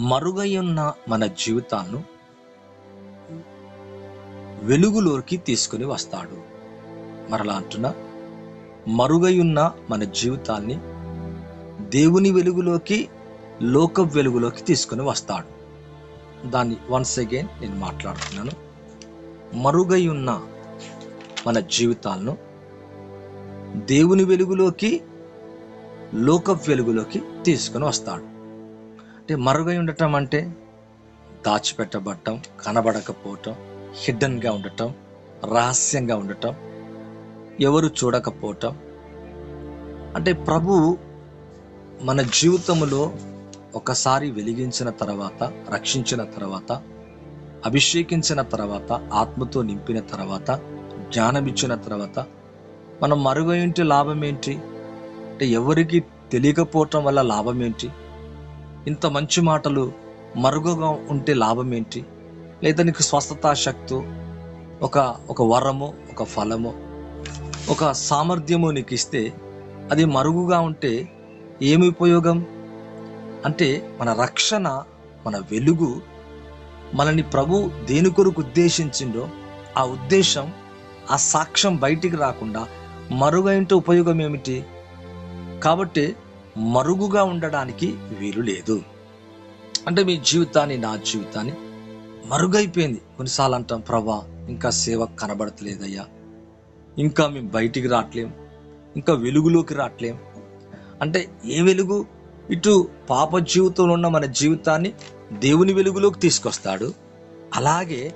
మరుగై ఉన్న మన జీవితాలను వెలుగులోకి తీసుకుని వస్తాడు. మరలా అంటున్నా మరుగై ఉన్న మన జీవితాన్ని దేవుని వెలుగులోకి లోక వెలుగులోకి తీసుకుని వస్తాడు. దాన్ని వన్స్ అగైన్ నేను మాట్లాడుతున్నాను. మరుగై ఉన్న మన జీవితాలను దేవుని వెలుగులోకి లోక వెలుగులోకి తీసుకుని వస్తాడు. అంటే మరుగై ఉండటం అంటే దాచిపెట్టబడటం కనబడకపోవటం హిడన్గా ఉండటం రహస్యంగా ఉండటం ఎవరు చూడకపోవటం. అంటే ప్రభు మన జీవితంలో ఒకసారి వెలిగించిన తర్వాత రక్షించిన తర్వాత అభిషేకించిన తర్వాత ఆత్మతో నింపిన తర్వాత జ్ఞానం ఇచ్చిన తర్వాత మనం మరుగైంటి లాభం ఏంటి? అంటే ఎవరికి తెలియకపోవటం వల్ల లాభం ఏంటి? ఇంత మంచి మాటలు మరుగుగా ఉంటే లాభం ఏంటి లేదా నీకు స్వస్థత శక్తు ఒక ఒక వరము ఒక ఫలము ఒక సామర్థ్యము నీకు ఇస్తే అది మరుగుగా ఉంటే ఏమి ఉపయోగం? అంటే మన రక్షణ మన వెలుగు మనని ప్రభు దేని కొరకు ఉద్దేశించిండో ఆ ఉద్దేశం ఆ సాక్ష్యం బయటికి రాకుండా మరుగైంటే ఉపయోగం ఏమిటి కాబట్టి మరుగుగా ఉండడానికి వీలు లేదు. అంటే మీ జీవితాన్ని నా జీవితాన్ని మరుగైపోయింది. కొన్నిసార్లు అంటాం ప్రభా ఇంకా సేవ కనబడతలేదయ్యా. ఇంకా మేము బయటికి రావట్లేం. ఇంకా వెలుగులోకి రావట్లేం. అంటే ఏ వెలుగు? ఇటు పాప జీవితంలో ఉన్న మన జీవితాన్ని దేవుని వెలుగులోకి తీసుకొస్తాడు. అలాగే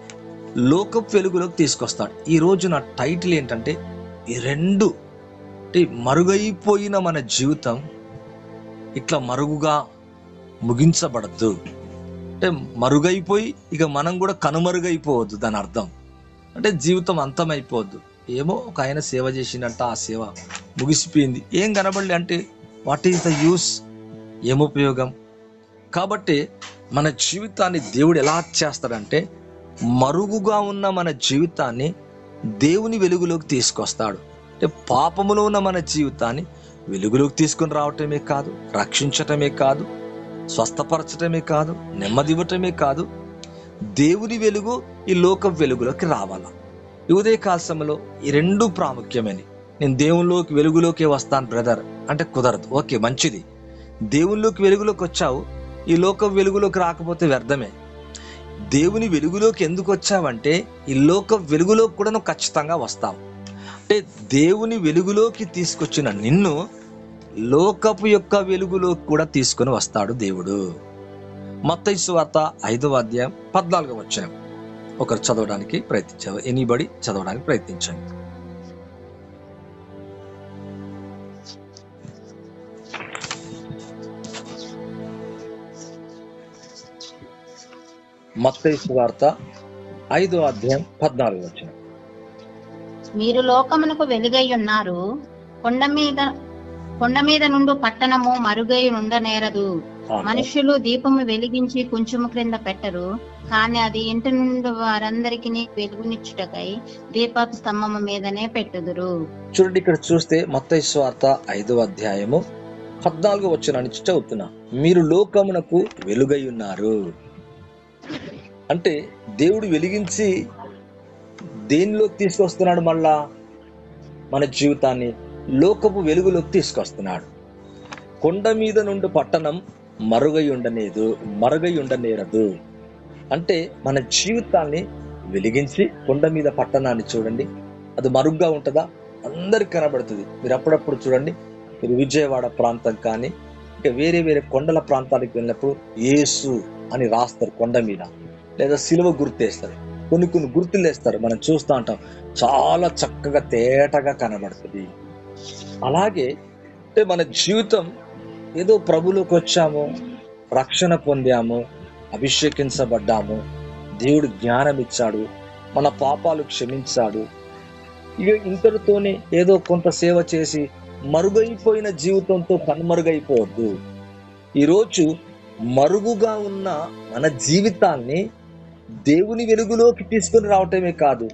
లోకపు వెలుగులోకి తీసుకొస్తాడు. ఈరోజు నా టైటిల్ ఏంటంటే ఈ రెండు అంటే మరుగైపోయిన మన జీవితం ఇట్లా మరుగుగా ముగించబడద్దు. అంటే మరుగైపోయి ఇక మనం కూడా కనుమరుగైపోవద్దు దాని అర్థం. అంటే జీవితం అంతమైపోవద్దు ఏమో ఒక ఆయన సేవ చేసిందంట ఆ సేవ ముగిసిపోయింది. ఏం కనబడలే అంటే వాట్ ఈస్ ద యూస్? ఏం ఉపయోగం కాబట్టి మన జీవితాన్ని దేవుడు ఎలా చేస్తాడంటే మరుగుగా ఉన్న మన జీవితాన్ని దేవుని వెలుగులోకి తీసుకొస్తాడు. అంటే పాపములో ఉన్న మన జీవితాన్ని వెలుగులోకి తీసుకొని రావటమే కాదు రక్షించటమే కాదు స్వస్థపరచటమే కాదు నెమ్మదివ్వటమే కాదు దేవుని వెలుగు ఈ లోక వెలుగులోకి రావాల? ఈ ఉదయకాల ఈ రెండు ప్రాముఖ్యమని. నేను దేవునిలోకి వెలుగులోకి వస్తాను బ్రదర్ అంటే కుదరదు. ఓకే మంచిది. దేవునిలోకి వెలుగులోకి వచ్చావు ఈ లోక వెలుగులోకి రాకపోతే వ్యర్థమే. దేవుని వెలుగులోకి ఎందుకు వచ్చావంటే ఈ లోక వెలుగులోకి కూడా నువ్వు ఖచ్చితంగా వస్తావు. అంటే దేవుని వెలుగులోకి తీసుకొచ్చిన నిన్ను లోకపు యొక్క వెలుగులోకి కూడా తీసుకొని వస్తాడు దేవుడు. మత్తైసు వార్త ఐదవ అధ్యాయం పద్నాలుగవ వచ్చాం ఒకరు చదవడానికి ప్రయత్నించారు ఎనీబడి చదవడానికి ప్రయత్నించండి. మత్తైసు వార్త ఐదో అధ్యాయం పద్నాలుగు వచ్చిన మీరు లోకమునకు వెలుగై ఉన్నారు. కొండ మీద కొండ మీద నుండి పట్టణము మరుగై ఉండనేరదు. మనుషులు దీపము వెలిగించి కొంచెము క్రింద పెట్టరు. కానీ అది ఇంటి నుండి వారందరికి వెలుగునిచ్చుటకై దీపపు స్తంభము మీదనే పెట్టుదురు. చూడండి ఇక్కడ చూస్తే మత్తయి సువార్త ఐదో అధ్యాయము పద్నాలుగు వచ్చిన నుంచి చదువుతున్నా. మీరు లోకమునకు వెలుగై ఉన్నారు. అంటే దేవుడు వెలిగించి దేనిలోకి తీసుకొస్తున్నాడు మళ్ళా? మన జీవితాన్ని లోకపు వెలుగులోకి తీసుకొస్తున్నాడు. కొండ మీద నుండి పట్టణం మరుగై ఉండనేదు మరుగై ఉండనేరదు. అంటే మన జీవితాన్ని వెలిగించి కొండ మీద పట్టణాన్ని చూడండి. అది మరుగ్గా ఉంటుందా? అందరికి కనబడుతుంది. మీరు అప్పుడప్పుడు చూడండి. మీరు విజయవాడ ప్రాంతం కానీ ఇంకా వేరే వేరే కొండల ప్రాంతానికి వెళ్ళినప్పుడు ఏసు అని రాస్తారు కొండ మీద. లేదా సిలువ గుర్తేస్తారు కొన్ని కొన్ని గుర్తులు వేస్తారు మనం చూస్తూ ఉంటాం. చాలా చక్కగా తేటగా కనబడుతుంది. అలాగే అంటే మన జీవితం ఏదో ప్రభులోకి వచ్చాము రక్షణ పొందాము అభిషేకించబడ్డాము దేవుడు జ్ఞానం ఇచ్చాడు మన పాపాలు క్షమించాడు. ఇక ఇంతటితోనే ఏదో కొంత సేవ చేసి మరుగైపోయిన జీవితంతో కనుమరుగైపోవద్దు. ఈరోజు మరుగుగా ఉన్న మన జీవితాన్ని దేవుని వెలుగులోకి తీసుకొని రావటమే కాదు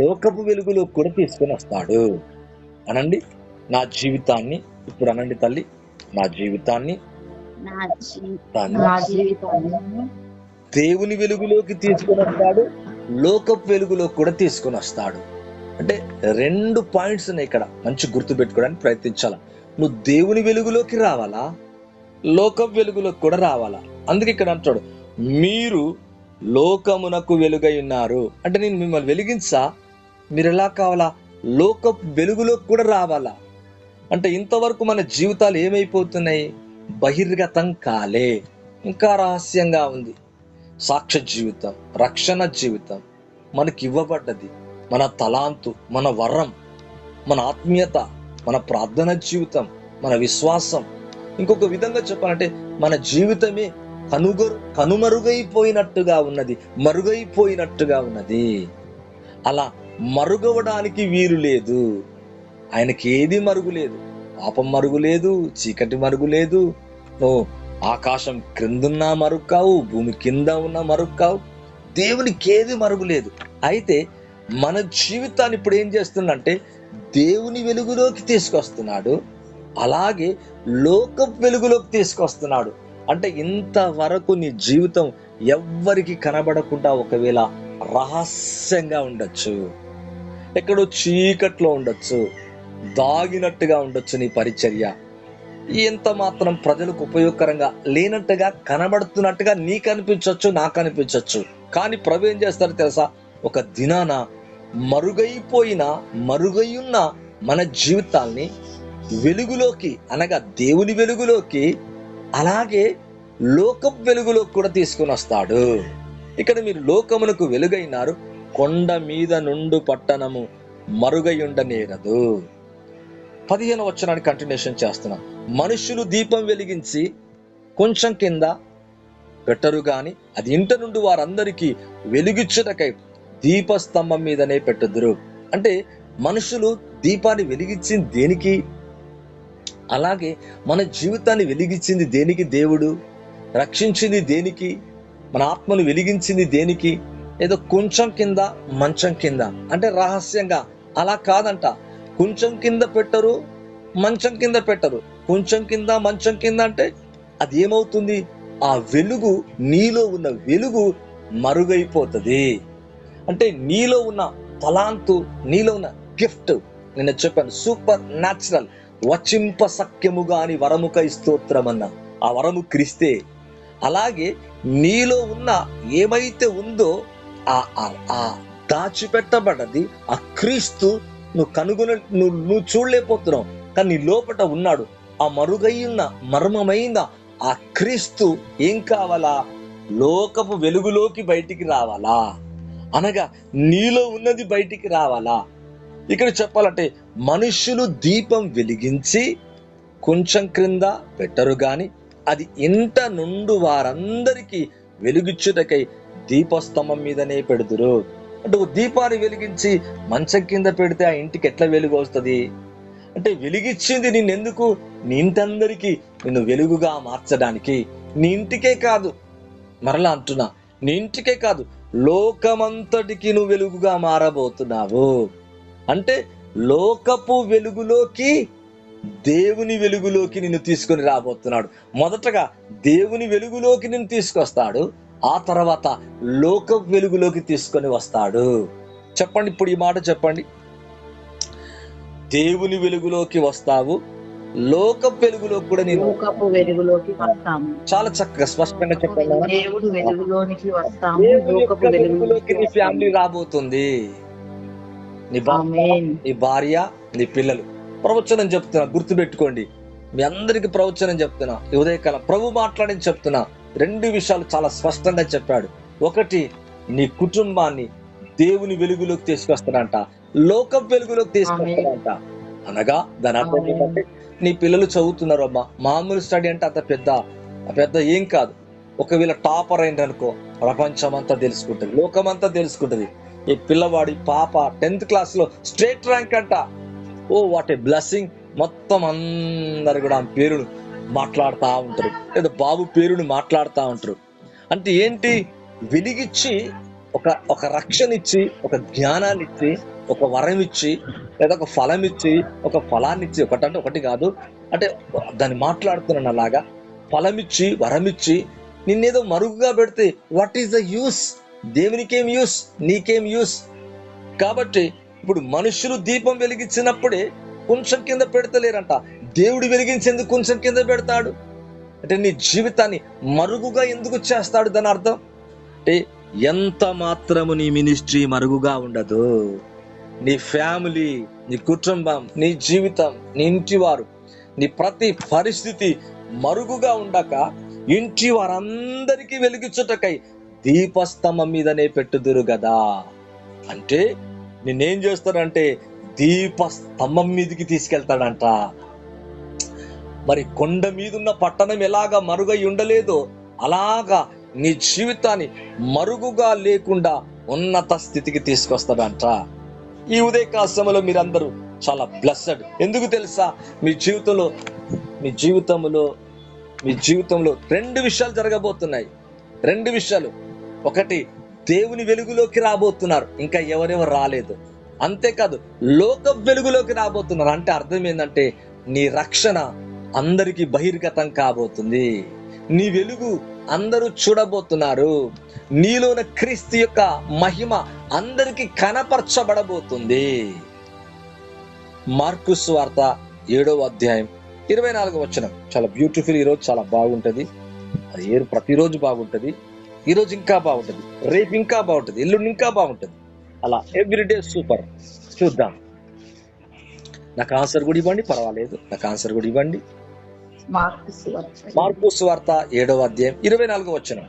లోకపు వెలుగులోకి కూడా తీసుకొని వస్తాడు. అనండి నా జీవితాన్ని ఇప్పుడు అనండి తల్లి నా జీవితాన్ని దేవుని వెలుగులోకి తీసుకొని వస్తాడు లోకపు వెలుగులోకి కూడా తీసుకొని వస్తాడు. అంటే రెండు పాయింట్స్ ఉన్నాయి ఇక్కడ మంచి గుర్తు పెట్టుకోవడానికి ప్రయత్నించాల? నువ్వు దేవుని వెలుగులోకి రావాలా? లోకపు వెలుగులోకి కూడా రావాలా? అందుకే ఇక్కడ అంటాడు మీరు లోకమునకు వెలుగై ఉన్నారు. అంటే నేను మిమ్మల్ని వెలిగించా? మీరు ఎలా కావాలా? లోక వెలుగులోకి కూడా రావాలా? అంటే ఇంతవరకు మన జీవితాలు ఏమైపోతున్నాయి? బహిర్గతం కాలే. ఇంకా రహస్యంగా ఉంది. సాక్ష్య జీవితం రక్షణ జీవితం మనకి ఇవ్వబడ్డది. మన తలాంతు మన వరం మన ఆత్మీయత మన ప్రార్థన జీవితం మన విశ్వాసం. ఇంకొక విధంగా చెప్పాలంటే మన జీవితమే కనుగొ కనుమరుగైపోయినట్టుగా ఉన్నది మరుగైపోయినట్టుగా ఉన్నది. అలా మరుగవడానికి వీలు లేదు. ఆయనకి ఏది మరుగు లేదు? పాపం మరుగు లేదు చీకటి మరుగు లేదు. నువ్వు ఆకాశం క్రిందున్నా మరుగు కావు భూమి కింద ఉన్న మరుగు కావు దేవునికి ఏది మరుగు లేదు. అయితే మన జీవితాన్ని ఇప్పుడు ఏం చేస్తుందంటే దేవుని వెలుగులోకి తీసుకొస్తున్నాడు. అలాగే లోక వెలుగులోకి తీసుకొస్తున్నాడు. అంటే ఇంతవరకు నీ జీవితం ఎవ్వరికి కనబడకుండా ఒకవేళ రహస్యంగా ఉండొచ్చు. ఎక్కడో చీకట్లో ఉండొచ్చు. దాగినట్టుగా ఉండొచ్చు నీ పరిచర్య. ఎంత మాత్రం ప్రజలకు ఉపయోగకరంగా లేనట్టుగా కనబడుతున్నట్టుగా నీకు అనిపించవచ్చు నాకు అనిపించవచ్చు కానీ ప్రభు ఏం చేస్తారు తెలుసా? ఒక దినాన మరుగైపోయిన మరుగైయున్న మన జీవితాల్ని వెలుగులోకి అనగా దేవుని వెలుగులోకి అలాగే లోకం వెలుగులో కూడా తీసుకుని వస్తాడు. ఇక్కడ మీరు లోకమునకు వెలుగైనారు కొండ మీద నుండు పట్టణము మరుగయుండనేరదు పదిహేను వచ్చరానికి కంటిన్యూషన్ చేస్తున్నాం. మనుషులు దీపం వెలిగించి కొంచెం కింద పెట్టరు గాని అది ఇంట నుండి వారందరికీ వెలిగించుటకై దీపస్తంభం మీదనే పెట్టుదురు. అంటే మనుషులు దీపాన్ని వెలిగించింది దేనికి? అలాగే మన జీవితాన్ని వెలిగించింది దేనికి దేవుడు? రక్షించింది దేనికి? మన ఆత్మను వెలిగించింది దేనికి? ఏదో కొంచెం కింద మంచం కింద. అంటే రహస్యంగా. అలా కాదంట. కొంచెం కింద పెట్టరు మంచం కింద పెట్టరు. కొంచెం కింద మంచం కింద అంటే అది ఏమవుతుంది? ఆ వెలుగు నీలో ఉన్న వెలుగు మరుగైపోతుంది. అంటే నీలో ఉన్న తలాంతు నీలో ఉన్న గిఫ్ట్. నేను చెప్పాను సూపర్ న్యాచురల్. వచింప సఖ్యము గాని వరముకై స్తోత్రమన్న. ఆ వరము క్రిస్తే. అలాగే నీలో ఉన్న ఏమైతే ఉందో ఆ ఆ- ఆ దాచిపెట్టబడ్డది ఆ క్రీస్తు నువ్వు కనుగొన నువ్వు నువ్వు చూడలేకపోతున్నావు కానీ నీ లోపట ఉన్నాడు. ఆ మరుగైన మర్మమైన ఆ క్రీస్తు ఏం కావాలా? లోకపు వెలుగులోకి బయటికి రావాలా? అనగా నీలో ఉన్నది బయటికి రావాలా? ఇక్కడ చెప్పాలంటే మనుషులు దీపం వెలిగించి కొంచెం క్రింద పెట్టరు గాని అది ఇంట నుండు వారందరికీ వెలుగిచ్చుటకై దీపస్తంభం మీదనే పెడుతురు. అంటే ఓ దీపాన్ని వెలిగించి మంచం కింద పెడితే ఆ ఇంటికి ఎట్లా వెలుగు వస్తుంది? అంటే వెలిగిచ్చింది నిన్నెందుకు? నీ ఇంటందరికీ నిన్ను వెలుగుగా మార్చడానికి. నీ ఇంటికే కాదు మరలా అంటున్నా నీ ఇంటికే కాదు లోకమంతటికి నువ్వు వెలుగుగా మారబోతున్నావు. అంటే లోకపు వెలుగులోకి దేవుని వెలుగులోకి నిన్ను తీసుకొని రాబోతున్నాడు. మొదటగా దేవుని వెలుగులోకి నిన్ను తీసుకొస్తాడు ఆ తర్వాత లోక వెలుగులోకి తీసుకొని వస్తాడు. చెప్పండి ఇప్పుడు ఈ మాట చెప్పండి. దేవుని వెలుగులోకి వస్తావు లోక వెలుగులోకి కూడా నేను లోకపు వెలుగులోకి వస్తాము. చాలా చక్కగా స్పష్టంగా చెప్పండి. దేవుడు వెలుగులోనికి వస్తాము లోకపు వెలుగులోకి నీ ఫ్యామిలీ రాబోతుంది. నీ నీ భార్య నీ పిల్లలు. ప్రవచనం చెప్తున్నా గుర్తు పెట్టుకోండి మీ అందరికి ప్రవచనం చెప్తున్నా ఉదయకాలం ప్రభు మాట్లాడని చెప్తున్నా. రెండు విషయాలు చాలా స్పష్టంగా చెప్పాడు. ఒకటి నీ కుటుంబాన్ని దేవుని వెలుగులోకి తీసుకొస్తాడంట. లోక వెలుగులోకి తీసుకొస్తాడంట. అనగా దాని అర్థం. ఏంటంటే నీ పిల్లలు చదువుతున్నారు అమ్మా. మామూలు స్టడీ అంటే అంత పెద్ద పెద్ద ఏం కాదు. ఒకవేళ టాపర్ అయింది అనుకో ప్రపంచం అంతా తెలుసుకుంటది లోకమంతా తెలుసుకుంటది. ఈ పిల్లవాడి పాప టెన్త్ క్లాస్లో స్టేట్ ర్యాంక్ అంట. ఓ వాట్ ఏ బ్లెస్సింగ్ మొత్తం అందరు కూడా ఆ పేరును మాట్లాడుతూ ఉంటారు. లేదా బాబు పేరుని మాట్లాడుతూ ఉంటారు. అంటే ఏంటి? వెలిగిచ్చి ఒక ఒక రక్షణ ఇచ్చి ఒక జ్ఞానాన్ని ఇచ్చి ఒక వరం ఇచ్చి లేదా ఒక ఫలం ఇచ్చి ఒక ఫలాన్ని ఇచ్చి ఒకటంటే ఒకటి కాదు. అంటే దాన్ని మాట్లాడుతున్నాను అలాగా ఫలమిచ్చి వరమిచ్చి నిన్నేదో మరుగుగా పెడితే వాట్ ఈస్ ద యూస్ దేవునికేం యూస్? నీకేం యూస్? కాబట్టి ఇప్పుడు మనుషులు దీపం వెలిగించినప్పుడే కొంచెం కింద పెడతలేరంట. దేవుడు వెలిగించేందుకు కొంచెం కింద పెడతాడు. అంటే నీ జీవితాన్ని మరుగుగా ఎందుకు చేస్తాడు దాని అర్థం? అంటే ఎంత మాత్రము నీ మినిస్ట్రీ మరుగుగా ఉండదు. నీ ఫ్యామిలీ నీ కుటుంబం నీ జీవితం నీ ఇంటి వారు నీ ప్రతి పరిస్థితి మరుగుగా ఉండక ఇంటి వారందరికీ వెలిగించుటకై దీపస్తంభం మీదనే పెట్టుదురు కదా అంటే నేనేం చేస్తాడంటే దీపస్తంభం మీదకి తీసుకెళ్తాడంట. మరి కొండ మీదున్న పట్టణం ఎలాగా మరుగై ఉండలేదో అలాగా నీ జీవితాన్ని మరుగుగా లేకుండా ఉన్నత స్థితికి తీసుకొస్తాడంట. ఈ ఉదయకాశంలో మీరందరూ చాలా బ్లెస్సడ్. ఎందుకు తెలుసా? మీ జీవితంలో మీ జీవితంలో మీ జీవితంలో రెండు విషయాలు జరగబోతున్నాయి. రెండు విషయాలు. ఒకటి దేవుని వెలుగులోకి రాబోతున్నారు. ఇంకా ఎవరెవరు రాలేదు. అంతేకాదు లోక వెలుగులోకి రాబోతున్నారు. అంటే అర్థం ఏంటంటే నీ రక్షణ అందరికీ బహిర్గతం కాబోతుంది. నీ వెలుగు అందరూ చూడబోతున్నారు. నీలోన క్రీస్తు యొక్క మహిమ అందరికీ కనపరచబడబోతుంది. మార్కు వార్త ఏడవ అధ్యాయం ఇరవై నాలుగు వచ్చిన చాలా బ్యూటిఫుల్ ఈరోజు చాలా బాగుంటుంది. అది ఏరు ప్రతిరోజు బాగుంటుంది. ఈ రోజు ఇంకా బాగుంటది రేపు ఇంకా బాగుంటది ఎల్లుండి ఇంకా బాగుంటది. అలా ఎవ్రీడే సూపర్ చూద్దాం. నాకు ఆన్సర్ కూడా ఇవ్వండి పర్వాలేదు. నాకు ఆన్సర్ కూడా ఇవ్వండి. సువార్త. మార్కు వార్త ఏడవ అధ్యాయం ఇరవై నాలుగో వచనం.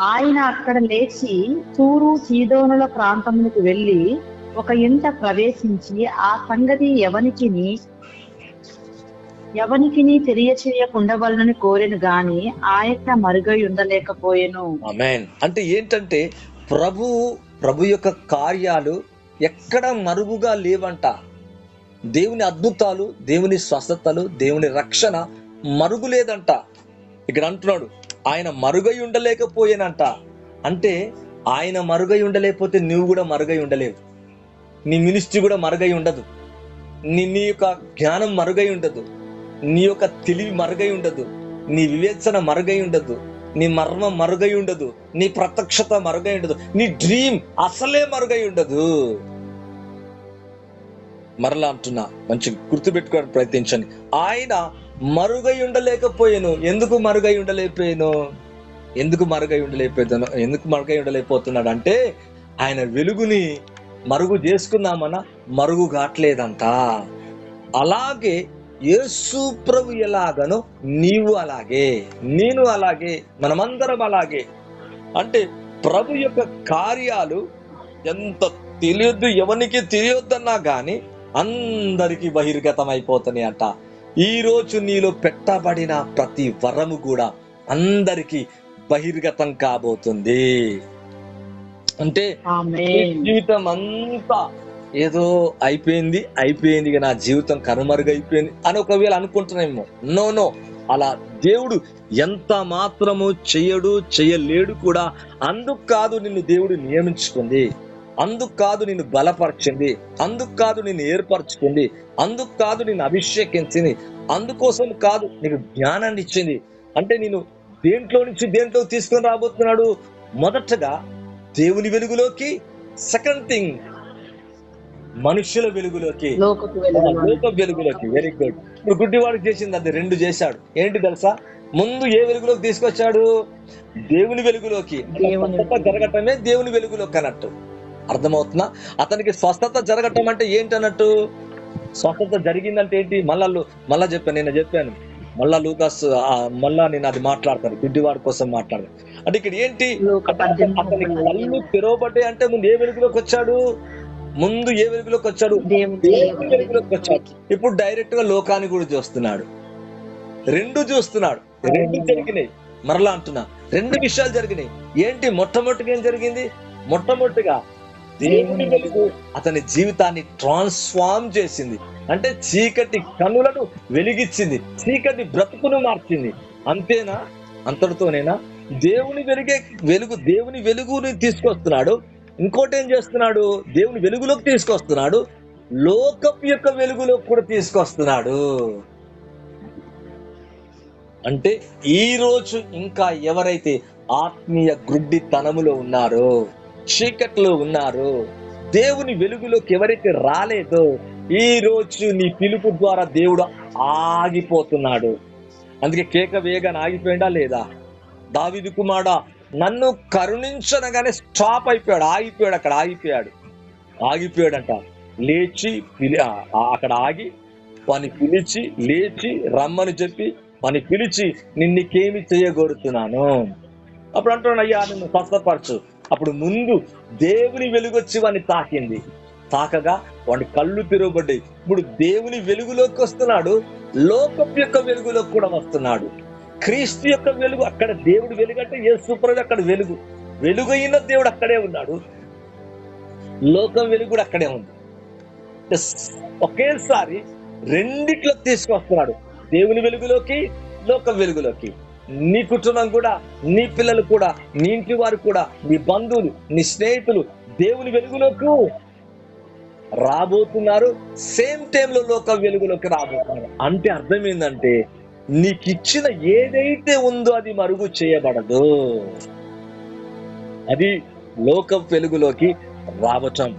ఆయన అక్కడ లేచి తూరు సీదోనుల ప్రాంతమునకు వెళ్ళి ఒక ఇంట ప్రవేశించి ఆ సంగతి ఎవనికిని తెలియచేయకుండా వాళ్ళని కోరెను గాని ఆయన మరుగై ఉండలేకపోయాను. అంటే ఏంటంటే ప్రభు ప్రభు యొక్క కార్యాలు ఎక్కడ మరుగుగా లేవంట. దేవుని అద్భుతాలు దేవుని స్వస్థతలు దేవుని రక్షణ మరుగు లేదంట ఇక్కడ అంటున్నాడు ఆయన మరుగై ఉండలేకపోయానంట. అంటే ఆయన మరుగై ఉండలేకపోతే నువ్వు కూడా మరుగై ఉండలేవు. నీ మినిస్ట్రీ కూడా మరుగై ఉండదు. నీ నీ యొక్క జ్ఞానం మరుగై ఉండదు. నీ యొక్క తెలివి మరుగై ఉండదు. నీ వివేచన మరుగై ఉండదు. నీ మర్మం మరుగై ఉండదు. నీ ప్రత్యక్షత మరుగై ఉండదు. నీ డ్రీమ్ అసలే మరుగై ఉండదు. మరలా అంటున్నా మంచి గుర్తుపెట్టుకోవడానికి ప్రయత్నించండి. ఆయన మరుగై ఉండలేకపోయాను. ఎందుకు మరుగై ఉండలేకపోయాను? ఎందుకు మరుగై ఉండలేకపోయాను ఎందుకు మరుగై ఉండలేకపోతున్నాడు అంటే ఆయన వెలుగుని మరుగు చేసుకుందామన్నా మరుగు కావట్లేదంట. అలాగే యేసు ప్రభు ఎలాగనో నీవు అలాగే నేను అలాగే మనమందరం అలాగే. అంటే ప్రభు యొక్క కార్యాలు ఎంత తెలియద్దు ఎవరికి తెలియొద్దన్నా గాని అందరికీ బహిర్గతం అయిపోతున్నాయి అంట. ఈ రోజు నీలో పెట్టబడిన ప్రతి వరము కూడా అందరికీ బహిర్గతం కాబోతుంది. అంటే జీవితం అంతా ఏదో అయిపోయింది అయిపోయింది ఇక నా జీవితం కనుమరుగైపోయింది అని ఒకవేళ అనుకుంటున్నామేమో. No no. అలా దేవుడు ఎంత మాత్రము చెయ్యడు చెయ్యలేడు కూడా అందుకు కాదు నిన్ను దేవుడు నియమించుకుంది. అందుకు కాదు నిన్ను బలపరచింది. అందుకు కాదు నిన్ను ఏర్పరచుకుంది. అందుకు కాదు నిన్ను అభిషేకించింది. అందుకోసం కాదు నీకు జ్ఞానాన్ని ఇచ్చింది. అంటే నేను దేంట్లో నుంచి దేంట్లో తీసుకొని రాబోతున్నాడు? మొదటగా దేవుని వెలుగులోకి. సెకండ్ థింగ్ మనుషుల వెలుగులోకి లోక వెలుగులోకి. వెరీ గుడ్ ఇప్పుడు గుడ్డివాడు చేసింది అది రెండు చేశాడు. ఏంటి తెలుసా? ముందు ఏ వెలుగులోకి తీసుకొచ్చాడు? దేవుని వెలుగులోకి. జరగటమే దేవుని వెలుగులోకి అన్నట్టు. అర్థమవుతుందా? అతనికి స్వస్థత జరగటం అంటే ఏంటి అన్నట్టు? స్వస్థత జరిగిందంటే ఏంటి? మళ్ళా మళ్ళా చెప్పాను నేను చెప్పాను. మళ్ళా లూకాస్ మళ్ళా నేను అది మాట్లాడతాను. గుడ్డివాడి కోసం మాట్లాడతాను. అంటే ఇక్కడ ఏంటి? లోక అంటే పద్దెనిమిది అతని కళ్ళు తెరవబడ్డాయి అంటే ముందు ఏ వెలుగులోకి వచ్చాడు? ముందు ఏ వెలుగులోకి వచ్చాడు? వెలుగులోకి వచ్చాడు? ఇప్పుడు డైరెక్ట్గా లోకాన్ని కూడా చూస్తున్నాడు. రెండు చూస్తున్నాడు. రెండు జరిగినాయి. మరలా అంటున్నా. రెండు విషయాలు జరిగినాయి. ఏంటి? మొట్టమొదటిగా ఏం జరిగింది? మొట్టమొదటిగా దేవుని వెలుగు అతని జీవితాన్ని ట్రాన్స్ఫార్మ్ చేసింది. అంటే చీకటి కనులను వెలిగించింది చీకటి బ్రతుకును మార్చింది. అంతేనా? అంతటితోనేనా? దేవుని వెలిగే వెలుగు దేవుని వెలుగుని తీసుకొస్తున్నాడు. ఇంకోటి ఏం చేస్తున్నాడు? దేవుని వెలుగులోకి తీసుకొస్తున్నాడు. లోకం యొక్క వెలుగులోకి కూడా తీసుకొస్తున్నాడు. అంటే ఈ రోజు ఇంకా ఎవరైతే ఆత్మీయ గ్రుడ్డితనములో ఉన్నారో చీకట్లో ఉన్నారో దేవుని వెలుగులోకి ఎవరైతే రాలేదో ఈ రోజు నీ పిలుపు ద్వారా దేవుడు ఆగిపోతున్నాడు. అందుకే కేక వేగాన్ని ఆగిపోయిందా లేదా? దావిది కుమారుడా నన్ను కరుణించనగానే స్టాప్ అయిపోయాడు ఆగిపోయాడు అక్కడ ఆగిపోయాడు. ఆగిపోయాడంట. లేచి పిలి అక్కడ ఆగి వాని పిలిచి లేచి రమ్మని చెప్పి వాని పిలిచి నిన్నికేమి చేయగోరుతున్నాను? అప్పుడు అంటున్నాడు అయ్యా నిన్ను స్వస్థపరచు. అప్పుడు ముందు దేవుని వెలుగొచ్చి వాడిని తాకింది. తాకగా వాడి కళ్ళు తిరగబడ్డాయి ఇప్పుడు దేవుని వెలుగులోకి వస్తున్నాడు లోకం యొక్క వెలుగులోకి కూడా వస్తున్నాడు. క్రీస్తు యొక్క వెలుగు అక్కడ దేవుడు వెలుగు అంటే యేసు ప్రభు అక్కడ వెలుగు. వెలుగైన దేవుడు అక్కడే ఉన్నాడు. లోకం వెలుగు కూడా అక్కడే ఉంది. ఎస్, ఒకేసారి రెండిట్లో తీసుకొస్తున్నాడు. దేవుని వెలుగులోకి లోకం వెలుగులోకి. నీ కుటుంబం కూడా నీ పిల్లలు కూడా నీ ఇంటి వారు కూడా నీ బంధువులు నీ స్నేహితులు దేవుని వెలుగులోకి రాబోతున్నారు. సేమ్ టైంలో లోక వెలుగులోకి రాబోతున్నారు. అంటే అర్థం ఏంటంటే నీకు ఇచ్చిన ఏదైతే ఉందో అది మరుగు చేయబడదు. అది లోక వెలుగులోకి రావటం.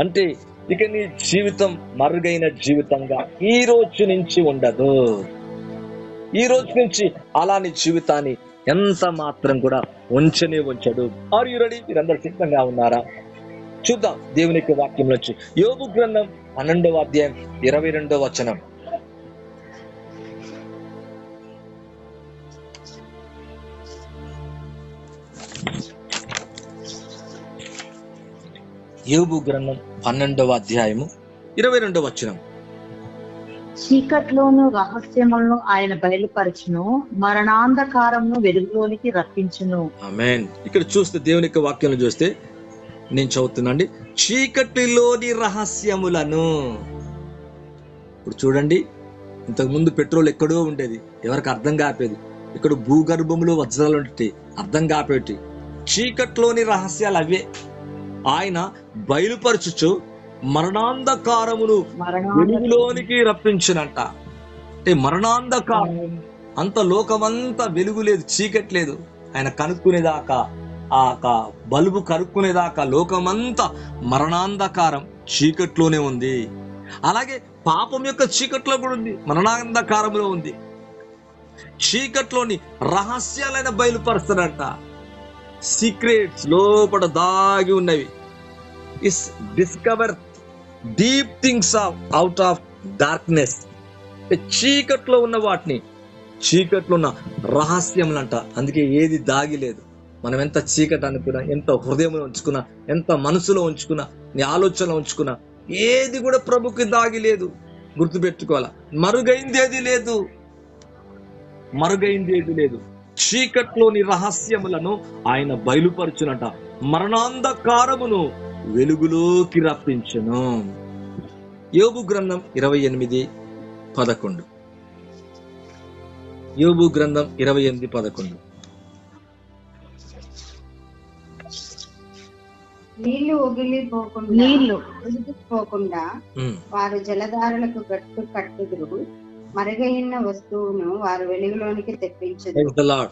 అంటే ఇక నీ జీవితం మరుగైన జీవితంగా ఈ రోజు నుంచి ఉండదు. ఈ రోజు నుంచి అలా నీ జీవితాన్ని ఎంత మాత్రం కూడా ఉంచనే ఉంచడు. ఆర్ యు రెడీ మీరందరూ సిద్ధంగా ఉన్నారా? చూద్దాం దేవునికి వాక్యం నుంచి. యోగు గ్రంథం పన్నెండవ అధ్యాయం ఇరవై రెండవ వచనం. యోగు గ్రంథం పన్నెండవ అధ్యాయము ఇరవై రెండవ వచనం. చీకట్లోను రహస్యములను ఆయన బయలుపరచును మరణాంధకారమును వెలుగులోనికి రప్పించును. ఆమేన్. ఇక్కడ చూస్తే దేవుని యొక్క వాక్యం చూస్తే నేను చదువుతున్నాండి. చీకటిలోని రహస్యములను. ఇప్పుడు చూడండి ఇంతకు ముందు పెట్రోల్ ఎక్కడో ఉండేది ఎవరికి అర్థం కాపేది ఇక్కడ భూగర్భంలో వజ్రాలు ఉండేటి అర్థం కాపేటి చీకట్లోని రహస్యాలు అవే. ఆయన బయలుపరచుచు మరణాంధకారమును వెలుగులోనికి రప్పించునంట. అంటే మరణాంధకారం. అంత లోకమంతా వెలుగు లేదు చీకటి లేదు. ఆయన కనుక్కునేదాకా ఆ బల్బు కనుక్కునేదాకా లోకమంతా మరణాంధకారం చీకట్లోనే ఉంది. అలాగే పాపం యొక్క చీకట్లో కూడా ఉంది మరణాంధకారంలో ఉంది. చీకట్లోని రహస్యాలైన బయలుపరుస్తాడంట. సీక్రెట్స్ లోపల దాగి ఉన్నవి. Is discover deep things of out of darkness చీకట్లో ఉన్న వాటిని. చీకట్లో ఉన్న రహస్యములంట. అందుకే ఏది దాగి లేదు. మనం ఎంత చీకటి అనుకున్నా ఎంత హృదయంలో ఉంచుకున్నా ఎంత మనసులో ఉంచుకున్నా నీ ఆలోచనలో ఉంచుకున్నా ఏది కూడా ప్రభుకి దాగి లేదు. గుర్తుపెట్టుకోవాలా? మరుగైంది ఏది లేదు. మరుగైంది ఏది లేదు. చీకట్లోని రహస్యములను ఆయన బయలుపరచునట. మరణాంధకారమును వెలుగులోకి రప్పించును. యోబు గ్రంథం ఇరవై ఎనిమిది పదకొండు. యోబు గ్రంథం ఇరవై ఎనిమిది పదకొండు. నీళ్ళు ఒగిలిపోకుండా నీళ్ళు. పోకుండా ఉమ్. వారు జలధారలకు గట్టు కట్టుదురు. మరుగైన వస్తువును వారు వెలుగులోనికి తెప్పించదు Lord.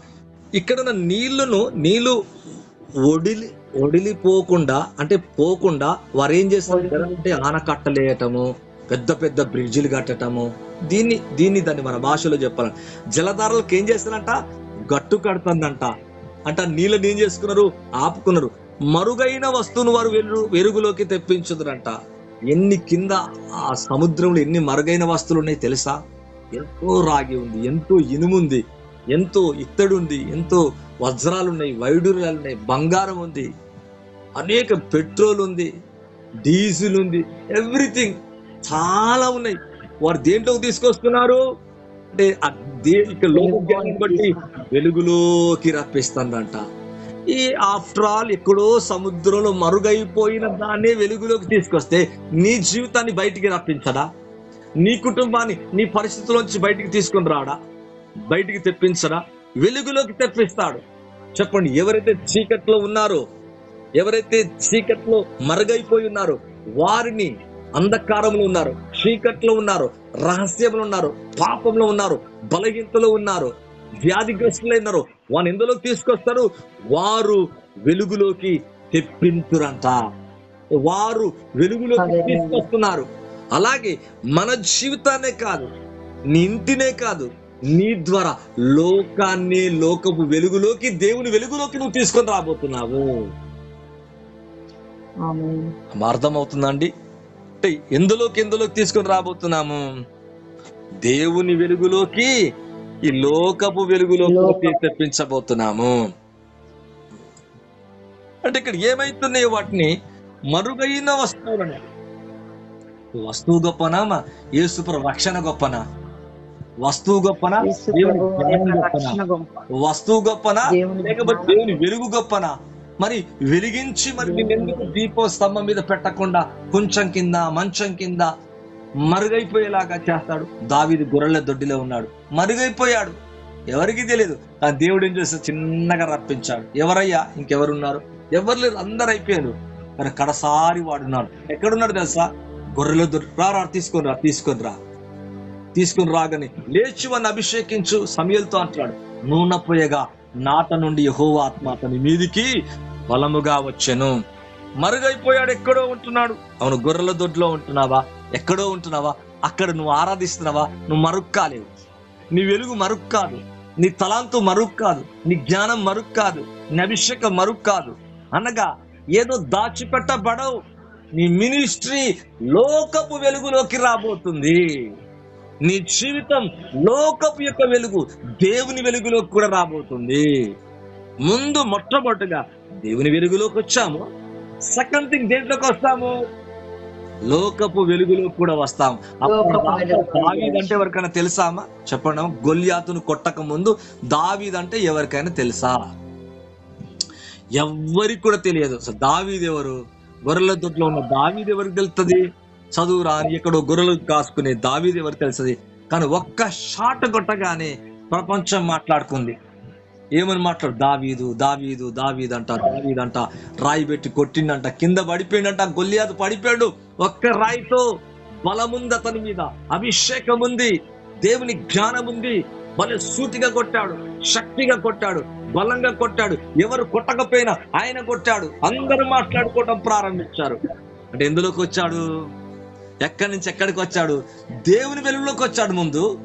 ఇక్కడ ఉన్న నీళ్ళను నీళ్ళు ఒడిలి ఒడిలిపోకుండా అంటే పోకుండా వారు ఏం చేస్తారు అంటే ఆనకట్టలేయటము పెద్ద పెద్ద బ్రిడ్జిలు కట్టటము. దీన్ని దీన్ని దాన్ని మన భాషలో చెప్పాలి జలధారలకు ఏం చేస్తారంట? గట్టు కడుతుందంట. అంటే ఆ నీళ్ళని ఏం చేసుకున్నారు? ఆపుకున్నారు. మరుగైన వస్తువును వారు వెలుగు వెలుగులోకి తెప్పించుదురంట. ఎన్ని కింద ఆ సముద్రంలో ఎన్ని మరుగైన వస్తువులు ఉన్నాయి తెలుసా? ఎంతో రాగి ఉంది ఎంతో ఇనుము ఉంది ఎంతో ఇత్తడుంది ఎంతో వజ్రాలు ఉన్నాయి వైడూర్యాలు ఉన్నాయి బంగారం ఉంది అనేక పెట్రోల్ ఉంది డీజిల్ ఉంది ఎవ్రీథింగ్ చాలా ఉన్నాయి. వారు దేంట్లోకి తీసుకొస్తున్నారు? అంటే ఆ దే- బట్టి వెలుగులోకి రప్పిస్తుందంట. ఈ ఆఫ్టర్ ఆల్ ఎక్కడో సముద్రంలో మరుగైపోయిన దాన్నే వెలుగులోకి తీసుకొస్తే నీ జీవితాన్ని బయటికి రప్పించడా? నీ కుటుంబాన్ని నీ పరిస్థితుల్లోంచి బయటికి తీసుకొని రాడా? బయటికి తెప్పించడా వెలుగులోకి తెప్పిస్తాడు. చెప్పండి ఎవరైతే చీకట్లో ఉన్నారో ఎవరైతే చీకట్లో మరుగైపోయి ఉన్నారో వారిని అంధకారంలో ఉన్నారు చీకట్లో ఉన్నారు రహస్యంలో ఉన్నారు పాపంలో ఉన్నారు బలహీనతలో ఉన్నారు వ్యాధిగ్రస్తులైనారో వారిని ఎందులోకి తీసుకొస్తారు? వారు వెలుగులోకి తెప్పింతురంట వారు వెలుగులోకి. తీసుకొస్తున్నారు. అలాగే మన జీవితాన్నే కాదు నీ ఇంటినే కాదు నీ ద్వారా లోకాన్ని లోకపు వెలుగులోకి దేవుని వెలుగులోకి నువ్వు తీసుకొని రాబోతున్నావు. ఆమేన్. మా అర్థమవుతుందండి? అంటే ఎందులోకి ఎందులోకి తీసుకొని రాబోతున్నాము? దేవుని వెలుగులోకి ఈ లోకపు వెలుగులోకి. తెప్పించబోతున్నాము. అంటే ఇక్కడ ఏమైతున్నాయి వాటిని? మరుగైన వస్తువులను. వస్తువు గొప్పనా మా యేసుప్ర రక్షణ గొప్పనా? వస్తువు గొప్పనా యేసు దేవుని వస్తువు గొప్పనా లేకపోతే. దేవుని వెలుగు గొప్పనా? మరి వెలిగించి మరి నిన్నెందుకు దీపో స్తంభం మీద పెట్టకుండా కొంచెం కింద మంచం కింద మరుగైపోయేలాగా చేస్తాడు. దావీది గొర్రెల దొడ్డిలో ఉన్నాడు. మరుగైపోయాడు. ఎవరికి తెలియదు ఆ దేవుడు ఏం చేస్తే చిన్నగా రప్పించాడు. ఎవరయ్యా? ఇంకెవరున్నారు? ఎవరు లేరు? అందరు అయిపోయారు. మరి కడసారి వాడున్నాడు. ఎక్కడున్నాడు తెలుసా? గొర్రెల రా రా తీసుకొని రా తీసుకొని రా. తీసుకుని రాగానే లేచి అభిషేకించు సమయలతో అంటున్నాడు. నూనె పోయగా నాట నుండి యెహోవా ఆత్మ అతని మీదికి బలముగా వచ్చెను. మరుగైపోయాడు ఎక్కడో ఉంటున్నాడు. అవును గొర్రెల దొడ్లో ఉంటున్నావా? ఎక్కడో ఉంటున్నావా? అక్కడ నువ్వు ఆరాధిస్తున్నావా? నువ్వు మరుగు కాలేవు నీ వెలుగు మరుగు కాదు నీ తలాంతు మరుగు కాదు నీ జ్ఞానం మరుగు కాదు నీ అభిషేకం మరుగు కాదు అనగా ఏదో దాచిపెట్టబడవు. నీ మినిస్ట్రీ లోకపు వెలుగులోకి రాబోతుంది. నీ జీవితం లోకపు యొక్క వెలుగు దేవుని వెలుగులోకి కూడా రాబోతుంది. ముందు మొట్టమొదటిగా దేవుని వెలుగులోకి వచ్చాము. సెకండ్ థింగ్ దేంట్లోకి వస్తాము? లోకపు వెలుగులోకి కూడా వస్తాం. దావీదంటే ఎవరికైనా తెలుసా అమ్మా? చెప్పండి. గొల్యాతును కొట్టక ముందు దావీదంటే ఎవరికైనా తెలుసా? ఎవ్వరికి కూడా తెలియదు. అసలు దావీది ఎవరు? గొర్రెల దొడ్లో ఉన్న దావీది ఎవరికి తెలుస్తుంది? చదువు రాని ఎక్కడో గొర్రెలు కాసుకునే దావీది ఎవరికి తెలుస్తుంది? కానీ ఒక్క షాట్ కొట్టగానే ప్రపంచం మాట్లాడుకుంది. ఏమని మాట్లాడు? దావీదు దావీదు దావీదు అంట దావీదు అంట. రాయి పెట్టి కొట్టిండంట కింద పడిపోయిండంట గొల్లియాదు పడిపోయాడు. ఒక్క రాయితో బలముంది అతని మీద అభిషేకం ఉంది దేవుని జ్ఞానం ఉంది భలే సూటిగా కొట్టాడు. శక్తిగా కొట్టాడు బలంగా కొట్టాడు. ఎవరు కొట్టకపోయినా ఆయన కొట్టాడు. అందరూ మాట్లాడుకోవటం ప్రారంభించారు. అంటే ఎందులోకి వచ్చాడు? ఎక్కడి నుంచి ఎక్కడికి వచ్చాడు? దేవుని వెలుగులోకి వచ్చాడు ముందు.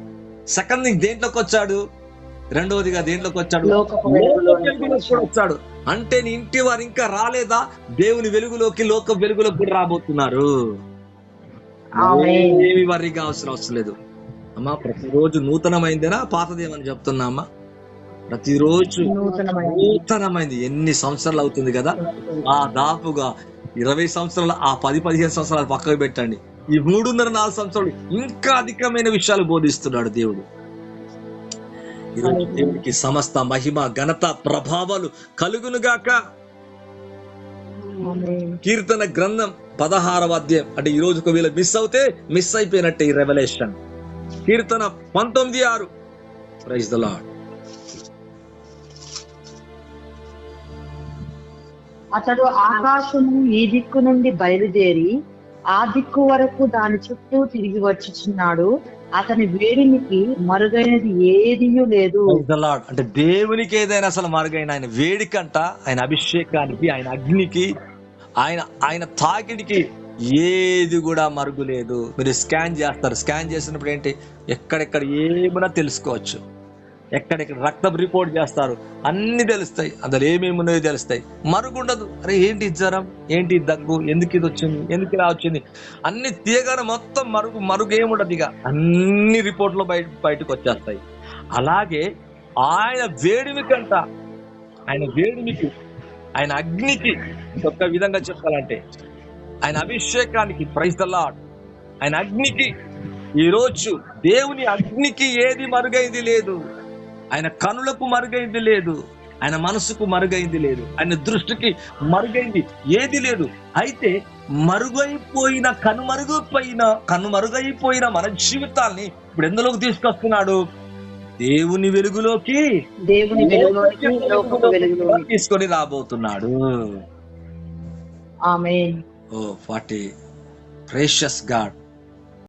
సెకండ్ థింగ్ దేంట్లోకి వచ్చాడు? రెండవదిగా దేంట్లోకి వచ్చాడు? వచ్చాడు. అంటే నీ ఇంటి వారు ఇంకా రాలేదా? దేవుని వెలుగులోకి లోక వెలుగులోకి కూడా రాబోతున్నారు. ఏమి వర్రీగా అవసరం అవసరం లేదు. అమ్మా ప్రతిరోజు నూతనమైందేనా? పాతదేమని చెప్తున్నా అమ్మా. ప్రతిరోజు నూతనమైంది ఎన్ని సంవత్సరాలు అవుతుంది కదా? ఆ దాపుగా ఇరవై సంవత్సరాలు ఆ పది పదిహేను సంవత్సరాలు పక్కకు పెట్టండి. ఈ మూడున్నర నాలుగు సంవత్సరాలు ఇంకా అధికమైన విషయాలు బోధిస్తున్నాడు దేవుడు. దేవుడికి సమస్త మహిమ ఘనత ప్రభావాలు కలుగునుగాక. కీర్తన గ్రంథం పదహారవ అధ్యాయం. అంటే ఈ రోజు ఒకవేళ మిస్ అవుతే మిస్ అయిపోయినట్టే ఈ రెవల్యూషన్ కీర్తన పంతొమ్మిది ఆరు. ప్రైజ్ ద లార్డ్ అతడు ఆకాశము ఈ దిక్కు నుండి బయలుదేరి ఆ దిక్కు వరకు దాని చుట్టూ తిరిగి వచ్చుచున్నాడు. అతని వేడినికి మరుగైనది ఏది లేదు. అంటే దేవునికి ఏదైనా అసలు మరుగైన ఆయన వేడికంట ఆయన అభిషేకానికి ఆయన అగ్నికి ఆయన ఆయన తాకిడికి ఏది కూడా మరుగు లేదు. మీరు స్కాన్ చేస్తారు. స్కాన్ చేసినప్పుడు ఏంటి? ఎక్కడెక్కడ ఏమైనా తెలుసుకోవచ్చు. ఎక్కడెక్కడ రక్తం రిపోర్ట్ చేస్తారు. అన్ని తెలుస్తాయి. అందులో ఏమేమి ఉన్నాయో తెలుస్తాయి. మరుగుండదు. అరే ఏంటి జ్వరం? ఏంటి దగ్గు? ఎందుకు ఇది వచ్చింది? ఎందుకు ఇలా వచ్చింది? అన్ని తీయగానే మొత్తం మరుగు మరుగు ఏముండదు ఇక. అన్ని రిపోర్ట్లు బయట బయటకు వచ్చేస్తాయి. అలాగే ఆయన వేడిమి కంట ఆయన వేడిమికి ఆయన అగ్నికి ఒక విధంగా చెప్పాలంటే ఆయన అభిషేకానికి ప్రైజ్ ద లాడ్ ఆయన అగ్నికి ఈరోజు దేవుని అగ్నికి ఏది మరుగైంది లేదు. ఆయన కనులకు మరుగైంది లేదు. ఆయన మనసుకు మరుగైంది లేదు. ఆయన దృష్టికి మరుగైంది ఏది లేదు. అయితే మరుగైపోయిన కనుమరుగైపోయిన కనుమరుగైపోయిన మన జీవితాల్ని ఇప్పుడు ఎందులోకి తీసుకొస్తున్నాడు? దేవుని వెలుగులోకి దేవుని తీసుకొని రాబోతున్నాడు. ఆమె ఓ ఫార్టీ ప్రేషియస్ గాడ్.